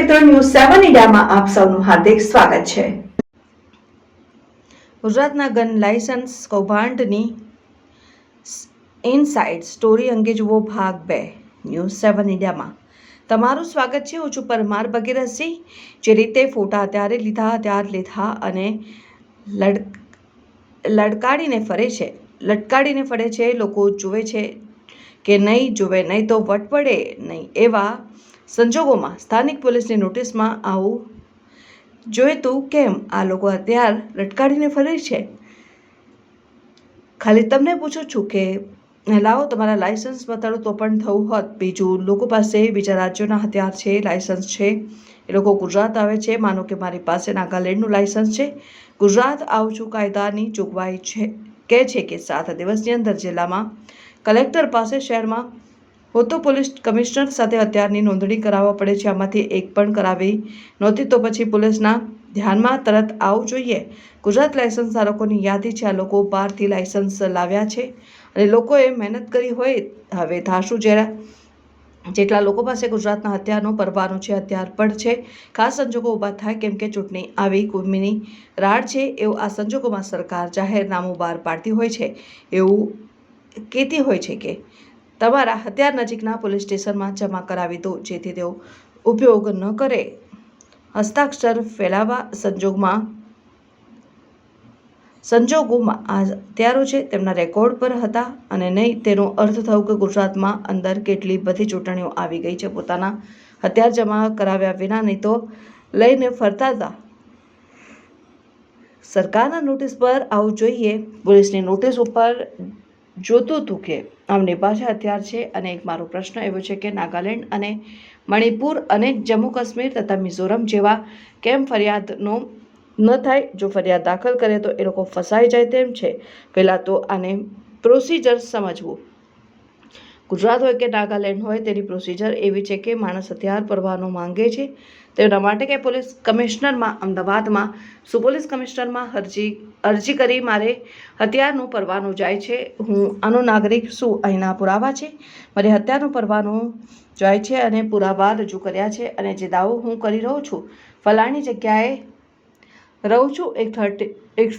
મિત્રો ન્યૂઝ સેવન ઇન્ડિયામાં આપ સૌનું હાર્દિક સ્વાગત છે. ગુજરાતના ગન લાયસન્સ કૌભાંડની ઇનસાઇડ સ્ટોરી અંગે જુઓ ભાગ બે, ન્યૂઝ સેવન ઇન્ડિયામાં. તમારું સ્વાગત છે હું છું પરમાર ભગીરથસિંહ જે રીતે ફોટા ત્યારે લીધા ત્યાર લીધા અને લડ, લડકાડીને ફરે છે. લટકાડીને ફરે છે, લોકો જુએ છે કે નહીં જુએ, નહીં તો વટ પડે નહીં એવા સંજોગોમાં સ્થાનિક પોલીસની નોટિસમાં આવું જોઈએ તું કેમ આ લોકો હથિયાર લટકાડીને ફરે છે? ખાલી તમને પૂછું છું કે, લાવો તમારા લાઇસન્સ બતાડો તો પણ થવું હોત. બીજું, લોકો પાસે બીજા રાજ્યોના હથિયાર છે લાઇસન્સ છે. એ લોકો ગુજરાત આવે છે. માનો કે મારી પાસે નાગાલેન્ડનું લાઇસન્સ છે. ગુજરાત આવજો કાયદાની જોગવાઈ છે. કહે છે કે સાત દિવસની અંદર જિલ્લામાં કલેક્ટર પાસે શહેરમાં હોતો પોલીસ કમિશનર સાથે હથિયારની નોંધણી કરાવવા પડે છે. આમાંથી એક પણ કરાવી નહોતી તો પછી પોલીસના ધ્યાનમાં તરત આવવું જોઈએ. ગુજરાત લાયસન્સ ધારકોની યાદી છે. આ લોકો બહારથી લાયસન્સ લાવ્યા છે અને લોકોએ મહેનત કરી હોય હવે ધારશું જરા જેટલા લોકો પાસે ગુજરાતના હથિયારનો પરવાનો છે, હથિયાર પણ છે. ખાસ સંજોગો ઊભા થાય કેમ કે ચૂંટણી આવી કુર્મીની રાડ છે. એવું આ સંજોગોમાં સરકાર જાહેરનામું બહાર પાડતી હોય છે. એવું કહેતી હોય છે કે તમારા હથિયાર નજીકના પોલીસ સ્ટેશનમાં જમા કરાવી દો, જેથી તેઓ ઉપયોગ ન કરે. હસ્તાક્ષર ફેલાવા સંજોગમાં સંજોગોમાં આ હથિયારો છે તેમના રેકોર્ડ પર હતા અને નહીં, તેનો અર્થ થયો કે ગુજરાતમાં અંદર કેટલી બધી ચૂંટણીઓ આવી ગઈ છે. પોતાના હથિયાર જમા કરાવ્યા વિના નહીં તો લઈને ફરતા હતા સરકારના નોટિસ પર આવું જોઈએ. પોલીસની નોટિસ ઉપર જોતું હતું કે આમની પાસે હથિયાર છે અને એક મારો પ્રશ્ન એવો છે કે નાગાલેન્ડ અને મણિપુર અને જમ્મુ કાશ્મીર તથા મિઝોરમ જેવા કેમ ફરિયાદનો ન થાય? જો ફરિયાદ દાખલ કરે તો એ લોકો ફસાઈ જાય તેમ છે. પહેલાં તો આને પ્રોસિજર સમજવું. ગુજરાત હોય કે નાગાલેન્ડ હોય, તેની પ્રોસિજર એવી છે કે માણસ હથિયાર પરવાનો માંગે છે. તેના માટે કે પોલીસ કમિશનરમાં, અમદાવાદમાં, શું પોલીસ કમિશનરમાં અરજી અરજી કરી મારે હથિયારનું પરવાનું જાય છે. હું આનો નાગરિક શું અહીંના પુરાવા છે. મારે હથિયારનો પરવાનું જાય છે અને પુરાવા રજૂ કર્યા છે અને જે દાવો હું કરી રહ્યો છું, ફલાણી જગ્યાએ રહું છું, એક થર્ટી એક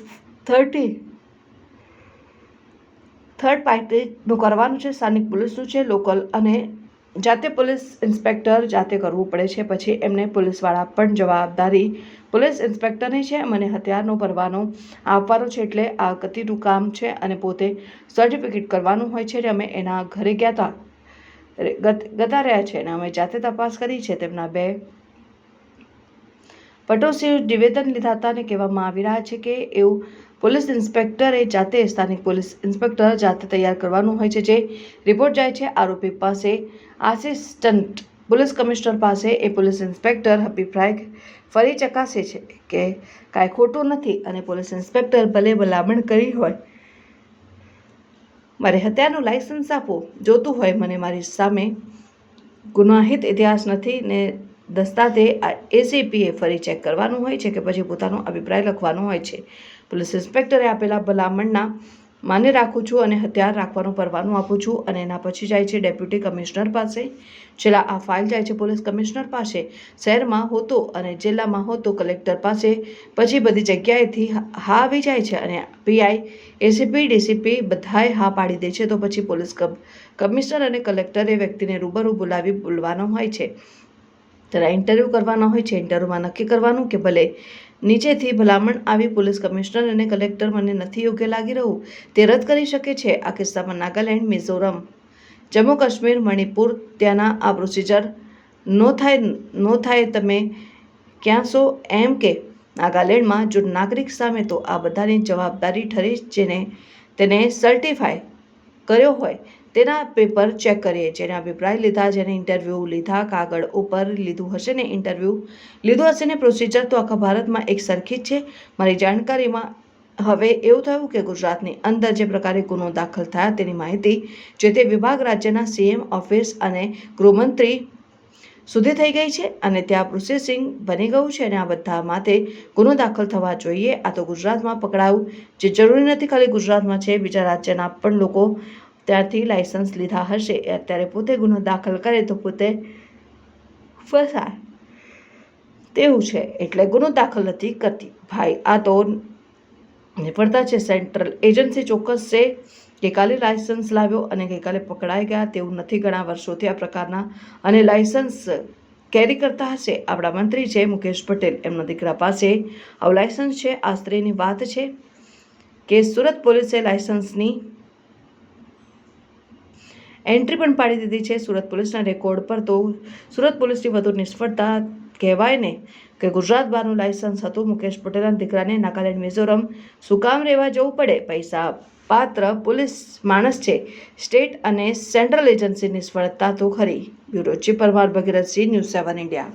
થર્ટી થર્ડ પાર્ટીનું કરવાનું છે, સ્થાનિક પોલીસનું છે, લોકલ અને જાતે પોલીસ ઇન્સ્પેક્ટર જાતે કરવું પડે છે. પછી એમને પોલીસવાળા પણ જવાબદારી પોલીસ ઇન્સ્પેક્ટરની છે મને હથિયારનો પરવાનો આપવાનો છે, એટલે આ ગતિનું કામ છે, અને પોતે સર્ટિફિકેટ કરવાનું હોય છે અમે એના ઘરે ગયા હતા ગતા રહ્યા છે, અને અમે જાતે તપાસ કરી છે, તેમના બે પટોશી નિવેદન લીધા હતા અને કહેવામાં આવી રહ્યા છે કે એવું પોલીસ ઇન્સ્પેક્ટરે જાતે સ્થાનિક પોલીસ ઇન્સ્પેક્ટર જાતે તૈયાર કરવાનું હોય છે, જે રિપોર્ટ જાય છે આરોપી પાસે. આસિસ્ટન્ટ પોલીસ કમિશનર પાસે એ પોલીસ ઇન્સ્પેક્ટર અભિપ્રાય ફરી ચકાસે છે કે કાંઈ ખોટું નથી અને પોલીસ ઇન્સ્પેક્ટર ભલે ભલામણ કરી હોય. મારે હત્યાનું લાયસન્સ આપો, જોતું હોય, મને મારી સામે ગુનાહિત ઇતિહાસ નથી ને દસ્તાતે એસીપીએ ફરી ચેક કરવાનું હોય છે કે પછી પોતાનો અભિપ્રાય લખવાનો હોય છે. પોલીસ ઇન્સ્પેક્ટરે આપેલા ભલામણના માને રાખું છું અને હથિયાર રાખવાનું પરવાનું આપું છું અને એના પછી જાય છે ડેપ્યુટી કમિશનર પાસે. છેલ્લા આ ફાઇલ જાય છે પોલીસ કમિશનર પાસે. શહેરમાં હોતો અને જિલ્લામાં હોતો કલેક્ટર પાસે. પછી બધી જગ્યાએથી હા આવી જાય છે અને પીઆઈ એસીપી ડીસીપી બધાએ હા પાડી દે છે. તો પછી પોલીસ કમિશનર અને કલેક્ટરે વ્યક્તિને રૂબરૂ બોલાવી, બોલવાનો હોય છે. તેના ઇન્ટરવ્યૂ કરવાના હોય છે ઇન્ટરવ્યૂમાં નક્કી કરવાનું કે ભલે નીચેથી ભલામણ આવી પોલીસ કમિશનર અને કલેક્ટર મને નથી યોગ્ય લાગી રહ્યું, તે રદ કરી શકે છે. આ કિસ્સામાં નાગાલેન્ડ, મિઝોરમ જમ્મુ કાશ્મીર મણિપુર ત્યાંના આ પ્રોસિજર નો થાય નો થાય તમે ક્યાં છો? એમ કે નાગાલેન્ડમાં જો નાગરિક સામે તો આ બધાની જવાબદારી ઠરી જેને તેને સર્ટિફાય કર્યો હોય, તેના પેપર ચેક કરીએ. જેને અભિપ્રાય લીધા, જેને ઇન્ટરવ્યૂ લીધા, કાગળ ઉપર લીધું હશે ને ઇન્ટરવ્યૂ લીધું હશે ને પ્રોસિજર તો આખા ભારતમાં એક સરખી જ છે. મારી જાણકારીમાં હવે એવું થયું કે ગુજરાતની અંદર જે પ્રકારે ગુનો દાખલ થયા તેની માહિતી જે તે વિભાગ રાજ્યના સીએમ ઓફિસ અને ગૃહમંત્રી સુધી થઈ ગઈ છે અને ત્યાં પ્રોસેસિંગ બની ગયું છે અને આ બધા માટે ગુનો દાખલ થવા જોઈએ. આ તો ગુજરાતમાં પકડાયું. જે જરૂરી નથી ખાલી ગુજરાતમાં છે, બીજા રાજ્યના પણ લોકો ત્યાંથી લાયસન્સ લીધા હશે. એ અત્યારે પોતે ગુનો દાખલ કરે તો પોતે ફસાય. તેવું છે. એટલે ગુનો દાખલ નથી કરતી. ભાઈ, આ તો નિપડતા છે. સેન્ટ્રલ એજન્સી ચોક્કસ છે. ગઈકાલે લાયસન્સ લાવ્યો અને ગઈકાલે પકડાઈ ગયા તેવું નથી ઘણા વર્ષોથી આ પ્રકારના અને લાયસન્સ કેરી કરતા હશે. આપણા મંત્રી છે મુકેશ પટેલ. એમના દીકરા પાસે આવું લાયસન્સ છે. આ સ્ત્રીની વાત છે કે સુરત પોલીસે લાયસન્સની એન્ટ્રી પણ પાડી દીધી છે સુરત પોલીસના રેકોર્ડ પર. તો સુરત પોલીસની વધુ નિષ્ફળતા કહેવાય ને કે ગુજરાત બહારનું લાયસન્સ હતું. મુકેશ પટેલના દીકરાને નાગાલેન્ડ, મિઝોરમ શું કામ રહેવા જવું પડે. પૈસા પાત્ર પોલીસ માણસ છે. સ્ટેટ અને સેન્ટ્રલ એજન્સી નિષ્ફળતા તો ખરી. Bureau chief Parmar Bhagirathsinh news seven India.